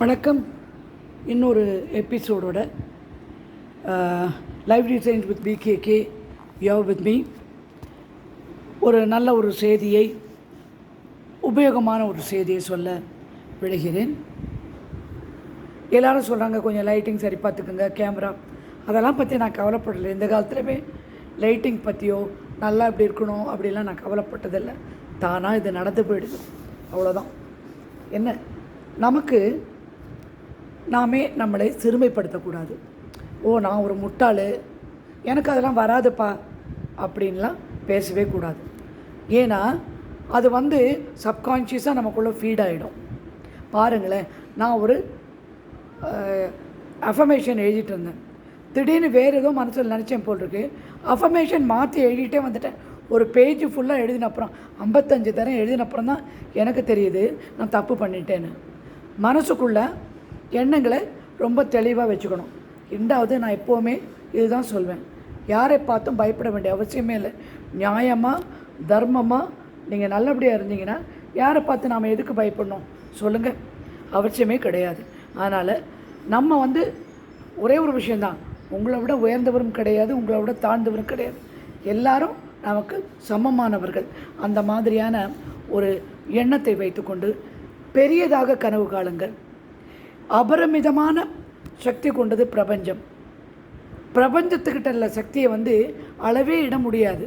வணக்கம். இன்னொரு எபிசோடோட லைவ் டிசைன்ஸ் வித் பிகேகே யவ் வித் மீ ஒரு நல்ல ஒரு செய்தியை உபயோகமான ஒரு செய்தியை சொல்ல விடுகிறேன். எல்லாரும் சொல்கிறாங்க கொஞ்சம் லைட்டிங் சரி பார்த்துக்குங்க கேமரா அதெல்லாம் பற்றி நான் கவலைப்படலை. இந்த காலத்துலவே லைட்டிங் பற்றியோ நல்லா இப்படி இருக்கணும் அப்படிலாம் நான் கவலைப்பட்டதில்லை. தானாக இது நடந்து போயிடுது. அவ்வளோதான் என்ன? நமக்கு நாமே நம்மளை சிறுமைப்படுத்தக்கூடாது. ஓ நான் ஒரு முட்டாள். எனக்கு அதெல்லாம் வராதுப்பா அப்படின்லாம் பேசவே கூடாது. ஏன்னா அது வந்து சப்கான்ஷியஸாக நமக்குள்ளே ஃபீட் ஆகிடும் பாருங்களேன் நான் ஒரு அஃபர்மேஷன் எழுதிட்டு இருந்தேன். திடீர்னு வேறு ஏதோ மனசில் நினச்சேன் போல் இருக்கு. அஃபமேஷன் மாற்றி எழுதிட்டே வந்துட்டேன். ஒரு பேஜ் ஃபுல்லாக எழுதின அப்புறம் ஐம்பத்தஞ்சு தரம் எழுதின அப்புறம் தான் எனக்கு தெரியுது நான் தப்பு பண்ணிட்டேன்னு. மனசுக்குள்ளே எண்ணங்களை ரொம்ப தெளிவாக வச்சுக்கணும். ரெண்டாவது நான் எப்போவுமே இதுதான் சொல்வேன். யாரை பார்த்தும் பயப்பட வேண்டிய அவசியமே இல்லை. நியாயமாக தர்மமாக நீங்கள் நல்லபடியாக இருந்தீங்கன்னா யாரை பார்த்து நாம் எதுக்கு பயப்படணும்? சொல்லுங்கள் அவசியமே கிடையாது. அதனால் நம்ம வந்து ஒரே ஒரு விஷயந்தான் உங்களை விட உயர்ந்தவரும் கிடையாது உங்களை விட தாழ்ந்தவரும் கிடையாது. எல்லாரும் நமக்கு சமமானவர்கள். அந்த மாதிரியான ஒரு எண்ணத்தை வைத்துக்கொண்டு பெரியதாக கனவு காணுங்கள். அபரிமிதமான சக்தி கொண்டது பிரபஞ்சம். பிரபஞ்சத்துக்கிட்ட உள்ள சக்தியை வந்து அளவே இட முடியாது.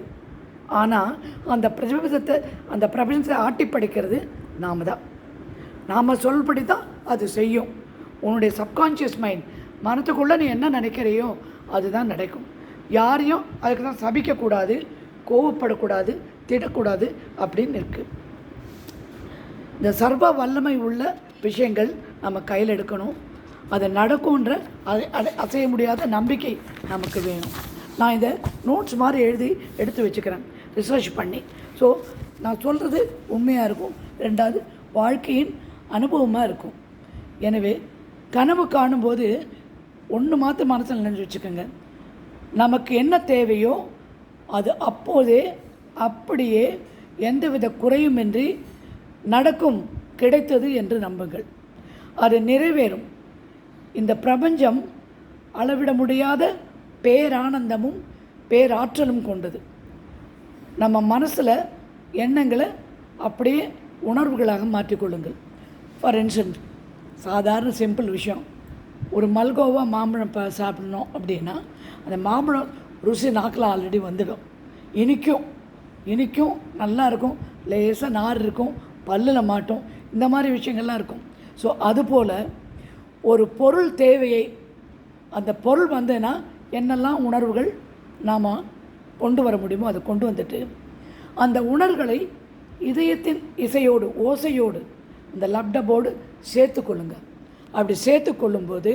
ஆனால் அந்த பிரபஞ்சத்தை அந்த பிரபஞ்சத்தை ஆட்டி படைக்கிறது நாம் தான். நாம் சொல்படி தான் அது செய்யும். உன்னுடைய சப்கான்ஷியஸ் மைண்ட் மனத்துக்குள்ளே நீ என்ன நினைக்கிறையோ அதுதான் நடக்கும். யாரையும் அதுக்கு தான் சபிக்கக்கூடாது கோவப்படக்கூடாது திடக்கூடாது அப்படின்னு இருக்குது இந்த சர்வ வல்லமை உள்ள விஷயங்கள் நம்ம கையில் எடுக்கணும். அது நடக்கும்ன்ற அதை அதை அசைய முடியாத நம்பிக்கை நமக்கு வேணும். நான் இதை நோட்ஸ் மாதிரி எழுதி எடுத்து வச்சுக்கிறேன். ரிசர்ச் பண்ணி. ஸோ நான் சொல்கிறது உண்மையாக இருக்கும். ரெண்டாவது வாழ்க்கையின் அனுபவமாக இருக்கும். எனவே கனவு காணும்போது ஒன்று மாற்ற மனசில் நினைஞ்சு வச்சுக்கோங்க. நமக்கு என்ன தேவையோ அது அப்போதே அப்படியே எந்தவித குறையுமின்றி நடக்கும். கிடைத்தது என்று நம்புங்கள். அது நிறைவேறும். இந்த பிரபஞ்சம் அளவிட முடியாத பேரானந்தமும் பேராற்றலும் கொண்டது. நம்ம மனசில் எண்ணங்களை அப்படியே உணர்வுகளாக மாற்றிக்கொள்ளுங்கள் ஃபார் இன்ஸ்டன்ட் சாதாரண சிம்பிள் விஷயம். ஒரு மல்கோவா மாம்பழம் இப்போ சாப்பிடணும் அப்படின்னா அந்த மாம்பழம் ருசி நாக்கில் ஆல்ரெடி வந்துடும். இனிக்கும். இனிக்கும் நல்லா இருக்கும். லேசாக நார் இருக்கும். பல்லில் மாட்டோம். இந்த மாதிரி விஷயங்கள்லாம் இருக்கும். ஸோ அதுபோல் ஒரு பொருள் தேவையை அந்த பொருள் வந்ததுன்னா என்னெல்லாம் உணர்வுகள் நாம் கொண்டு வர முடியுமோ அதை கொண்டு வந்துட்டு அந்த உணர்வுகளை இதயத்தின் இசையோடு ஓசையோடு இந்த லப்டபோடு சேர்த்து கொள்ளுங்க. அப்படி சேர்த்து கொள்ளும்போது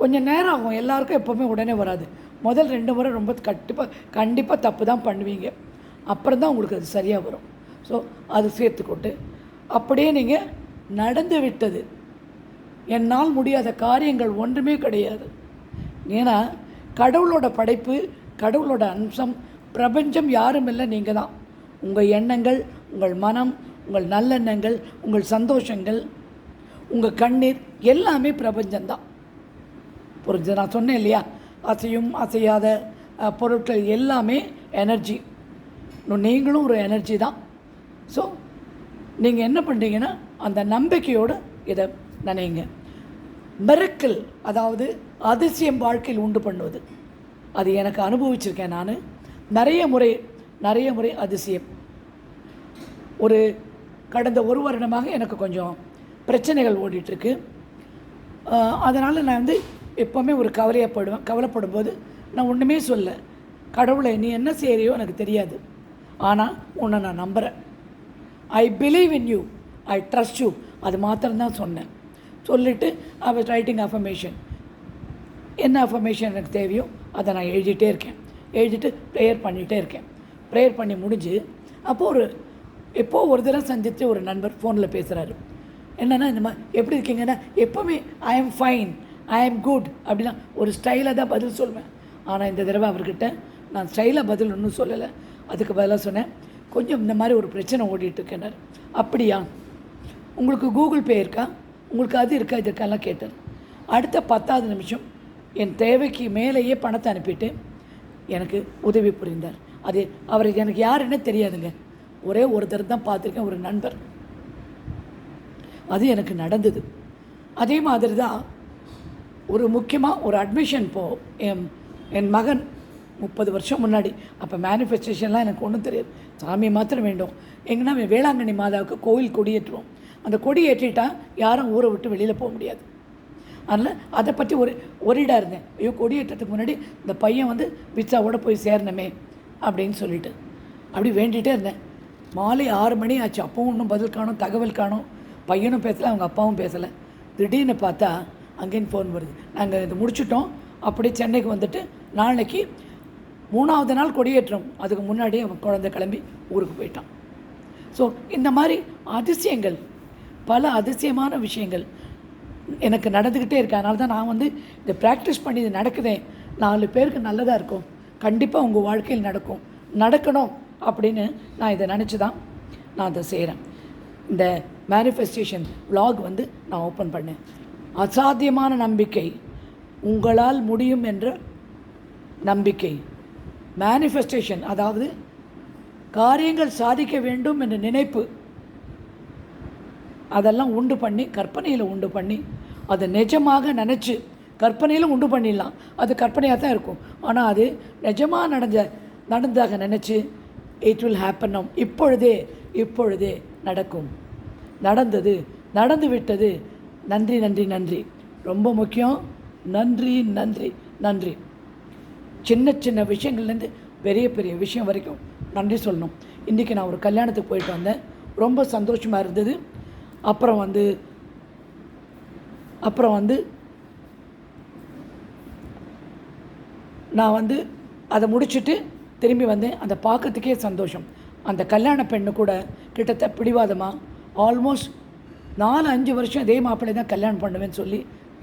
கொஞ்சம் நேரம் ஆகும். எல்லாருக்கும் எப்போவுமே உடனே வராது. முதல் ரெண்டு முறை ரொம்ப கண்டிப்பாக கண்டிப்பாக தப்பு தான் பண்ணுவீங்க. அப்புறம் தான் உங்களுக்கு அது சரியாக வரும். ஸோ அது சேர்த்துக்கொண்டு அப்படியே நீங்கள் நடந்து விட்டது. என்னால் முடியாத காரியங்கள் ஒன்றுமே கிடையாது. ஏன்னா கடவுளோட படைப்பு கடவுளோட அம்சம் பிரபஞ்சம் யாரும் இல்லை நீங்கள் தான். உங்கள் எண்ணங்கள் உங்கள் மனம் உங்கள் நல்லெண்ணங்கள் உங்கள் சந்தோஷங்கள் உங்கள் கண்ணீர் எல்லாமே பிரபஞ்சம்தான் புரிஞ்சு நான் சொன்னேன் இல்லையா? அசையும் அசையாத பொருட்கள் எல்லாமே எனர்ஜி நீங்களும் ஒரு எனர்ஜி தான். ஸோ நீங்கள் என்ன பண்ணுறீங்கன்னா அந்த நம்பிக்கையோடு இதை நினைங்க. மிரக்கல் அதாவது அதிசயம் வாழ்க்கையில் உண்டு பண்ணுவது. அது எனக்கு அனுபவிச்சிருக்கேன் நான். நிறைய முறை நிறைய முறை அதிசயம். ஒரு கடந்த ஒரு வருடமாக எனக்கு கொஞ்சம் பிரச்சனைகள் ஓடிட்டுருக்கு. அதனால் நான் வந்து எப்போவுமே ஒரு கவலையப்படுவேன் கவலைப்படும் போது நான் ஒன்றுமே சொல்ல. கடவுளை நீ என்ன செய்கிறியோ எனக்கு தெரியாது. ஆனால் உன்னை நான் நம்புகிறேன் I believe in you I trust you அது மாத்திரம்தான் சொன்னேன். சொல்லிவிட்டு ஐ வாஸ் ரைட்டிங் அஃபர்மேஷன் என்ன அஃபர்மேஷன் எனக்கு தேவையோ அதை நான் எழுதிட்டே இருக்கேன். எழுதிட்டு ப்ரேயர் பண்ணிகிட்டே இருக்கேன். ப்ரேயர் பண்ணி முடிஞ்சு அப்போது ஒரு எப்போ ஒரு தடவை சந்தித்து ஒரு நண்பர் ஃபோனில் பேசுகிறாரு என்னென்னா இந்த மாதிரி எப்படி இருக்கீங்கன்னா எப்போவுமே I am fine I am good அப்படின்னா ஒரு ஸ்டைலாக தான் பதில் சொல்வேன். ஆனால் இந்த தடவை அவர்கிட்ட நான் ஸ்டைலாக பதில் ஒன்றும் சொல்லலை. அதுக்கு பதிலாக சொன்னேன் கொஞ்சம் இந்த மாதிரி ஒரு பிரச்சனை ஓடிட்டுருக்கேனர் அப்படியா? உங்களுக்கு கூகுள் பே இருக்கா? உங்களுக்கு அது இருக்கா? இது இருக்காலாம் கேட்டார் அடுத்த பத்தாவது நிமிஷம் என் தேவைக்கு மேலேயே பணத்தை அனுப்பிட்டு எனக்கு உதவி புரிந்தார். அது அவர் எனக்கு யாருன்னு தெரியாதுங்க. ஒரே ஒருத்தர் தான் பார்த்துருக்கேன் ஒரு நண்பர். அது எனக்கு நடந்தது. அதே மாதிரி தான் ஒரு முக்கியமாக ஒரு அட்மிஷன் போ என் என் மகன் முப்பது வருஷம் முன்னாடி. அப்போ மேனிஃபெஸ்டேஷன்லாம் எனக்கு ஒன்றும் தெரியாது. சாமி மாத்திரம் வேண்டும். எங்கன்னா வேளாங்கண்ணி மாதாவுக்கு கோவில் கொடியேற்றுவோம் அந்த கொடி ஏற்றிட்டா யாரும் ஊரை விட்டு வெளியில் போக முடியாது. அதனால் அதை பற்றி ஒரு ஒரிடாக இருந்தேன். ஐயோ கொடியேற்றத்துக்கு முன்னாடி இந்த பையன் வந்து பிச்சாவோடு போய் சேரணுமே அப்படின்னு சொல்லிட்டு. அப்படி வேண்டிகிட்டே இருந்தேன். மாலை ஆறு மணி ஆச்சு. அப்பவும் ஒன்றும் பதில் காணும் தகவல் காணும். பையனும் பேசலை அவங்க அப்பாவும் பேசலை. திடீர்னு பார்த்தா அங்கேயும் ஃபோன் வருது. நாங்கள் இது முடிச்சுட்டோம். அப்படியே சென்னைக்கு வந்துட்டு நாளைக்கு மூணாவது நாள் கொடியேற்றம். அதுக்கு முன்னாடியே அவன் குழந்தை கிளம்பி ஊருக்கு போயிட்டான். ஸோ இந்த மாதிரி அதிசயங்கள் பல அதிசயமான விஷயங்கள் எனக்கு நடந்துக்கிட்டே இருக்கு. அதனால தான் நான் வந்து இதை ப்ராக்டிஸ் பண்ணி இது நடக்குதே. நாலு பேருக்கு நல்லதாக இருக்கும். கண்டிப்பாக உங்கள் வாழ்க்கையில் நடக்கும். நடக்கணும் அப்படின்னு நான் இதை நினச்சி தான் நான் அதை செய்கிறேன் இந்த மேனிஃபெஸ்டேஷன் விலாக் வந்து நான் ஓப்பன் பண்ணேன். அசாத்தியமான நம்பிக்கை. உங்களால் முடியும் என்ற நம்பிக்கை. மேனிஃபெஸ்டேஷன் அதாவது காரியங்கள் சாதிக்க வேண்டும் என்ற நினைப்பு. அதெல்லாம் உண்டு பண்ணி கற்பனையில் உண்டு பண்ணி அதை நிஜமாக நினச்சி கற்பனையில் உண்டு பண்ணிடலாம். அது கற்பனையாக தான் இருக்கும். ஆனால் அது நிஜமாக நடந்த நடந்ததாக நினச்சி இட் வில் ஹேப்பன் இப்பொழுதே இப்பொழுதே நடக்கும். நடந்தது நடந்து விட்டது. நன்றி நன்றி நன்றி. ரொம்ப முக்கியம். நன்றி நன்றி நன்றி. சின்ன சின்ன விஷயங்கள்லேருந்து பெரிய பெரிய விஷயம் வரைக்கும் நன்றி சொல்லணும். இன்றைக்கி நான் ஒரு கல்யாணத்துக்கு போயிட்டு வந்தேன். ரொம்ப சந்தோஷமாக இருந்தது. அப்புறம் வந்து அப்புறம் வந்து நான் வந்து அதை முடிச்சுட்டு திரும்பி வந்தேன். அந்த பார்க்கறதுக்கே சந்தோஷம். அந்த கல்யாண பெண்ணு கூட கிட்டத்தட்ட பிடிவாதமாக ஆல்மோஸ்ட் நாலு அஞ்சு வருஷம் இதே மாப்பிள்ளை தான் கல்யாணம் பண்ணுவேன்னு சொல்லி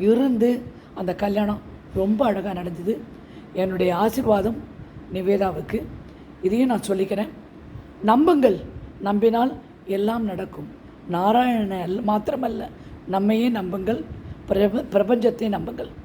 இருந்து அந்த கல்யாணம் ரொம்ப அழகாக நடந்தது. என்னுடைய ஆசீர்வாதம் நிவேதாவுக்கு. இதையும் நான் சொல்லிக்கிறேன். நம்புங்கள். நம்பினால் எல்லாம் நடக்கும். நாராயணன் மாத்திரமல்ல. நம்மையே நம்புங்கள். பிரப பிரபஞ்சத்தை நம்புங்கள்.